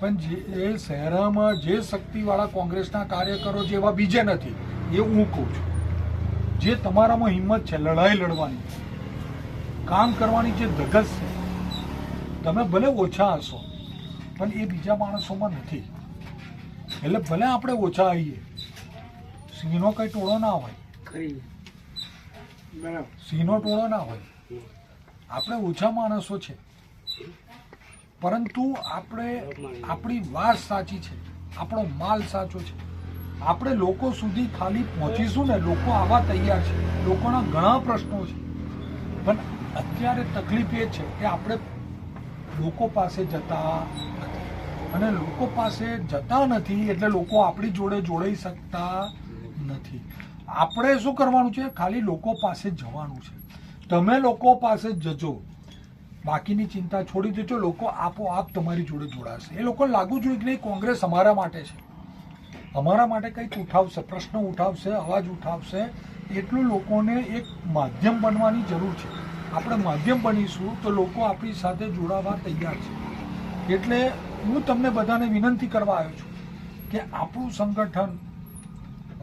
પણ જે એ શહેરામાં જે શક્તિવાળા કોંગ્રેસના કાર્યકરો જેવા બીજે નથી. એ હું કહું છું. જે તમારામાં હિંમત છે લડાઈ લડવાની કામ કરવાની જે ધગસ છે તમે ભલે ઓછા હશો પણ એ બીજા માણસોમાં નથી. એટલે ભલે આપણે ઓછા આવીએ સિંહનો કઈ ટોળો ના હોય. સિંહનો ટોળો ના હોય. આપણે ઓછા માણસો છે. પરંતુ આપણે આપણી વાત સાચી છે, આપણો માલ સાચો છે. આપણે લોકો સુધી ખાલી પહોંચીશું ને લોકો આવા તૈયાર છે, લોકોના ઘણા પ્રશ્નો છે. પણ અત્યારે તકલીફ એ છે કે આપણે લોકો પાસે જતા અને લોકો પાસે જતા નથી એટલે લોકો આપણી જોડે જોડાઈ શકતા નથી. આપણે શું કરવાનું છે? ખાલી લોકો પાસે જવાનું છે. તમે લોકો પાસે જજો. બાકીની ચિંતા છોડી દેજો, લોકો આપોઆપ તમારી જોડે જોડાશે. એ લોકોને લાગુ જોઈએ કે નહીં કોંગ્રેસ અમારા માટે છે. અમારા માટે કંઈક ઉઠાવશે, પ્રશ્ન ઉઠાવશે, અવાજ ઉઠાવશે. એટલું લોકોને એક માધ્યમ બનવાની જરૂર છે. આપણે માધ્યમ બનીશું તો લોકો આપણી સાથે જોડાવા તૈયાર છે. એટલે હું તમને બધાને વિનંતી કરવા આવ્યો છું કે આપણું સંગઠન,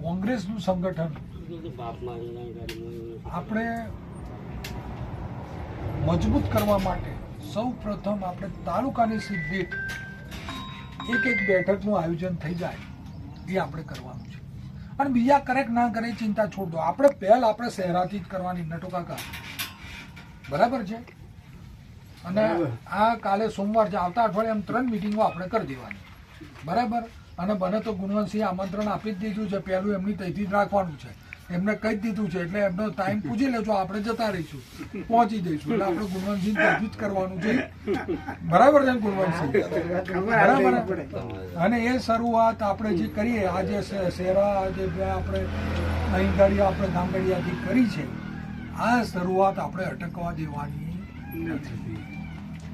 કોંગ્રેસનું સંગઠન, આપણે મજબૂત કરવા માટે સૌ પ્રથમ આપણે તાલુકાની સિદ્ધિ એક એક બેઠકનું આયોજન થઈ જાય એ આપણે કરવાનું છે. અને બીજા કરેક ના કરે ચિંતા છોડ દો. આપણે પહેલ આપણે શહેરાથી જ કરવાની નટો કાકા. બરાબર છે? અને આ કાલે સોમવાર છે. આવતા અઠવાડિયે એમ ત્રણ મિટિંગો આપણે કરી દેવાની. બરાબર? અને બને તો ગુણવંતસિંહ આમંત્રણ આપી જ દીધું છે. પહેલું એમની તૈથી જ રાખવાનું છે. એમને કહી દીધું છે એટલે એમનો ટાઈમ પૂછી લેજો આપણે જતા રહીશું. પહોંચી જઈશું. એટલે આપણે ગુણવંતસિંહ તઈથી જ કરવાનું છે. બરાબર છે ગુણવંતસિંહ બરાબર અને એ શરૂઆત આપણે જે કરીએ આજે શેરા જે આપણે અહીં ગાડી આપણે ગામગડિયાથી કરી છે. આ શરૂઆત આપણે અટકવા દેવાની નથી.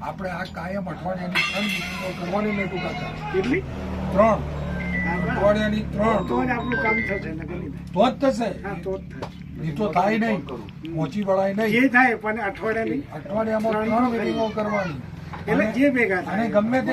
આપણે આ કાયમ અઠવાડિયાની ત્રણ મિટિંગો કરવાની મેં ટૂંકા ત્રણ. અઠવાડિયાની ત્રણ. તો જ આપણું કામ થશે થાય. તો જ થશે? તો જ થશે. એ તો થાય નહીં. પહોંચી વળાય નહીં. જે થાય પણ અઠવાડિયાની અઠવાડિયામાં ત્રણ મિટિંગો કરવાની. એટલે જે ભેગા થાય. અને ગમે તે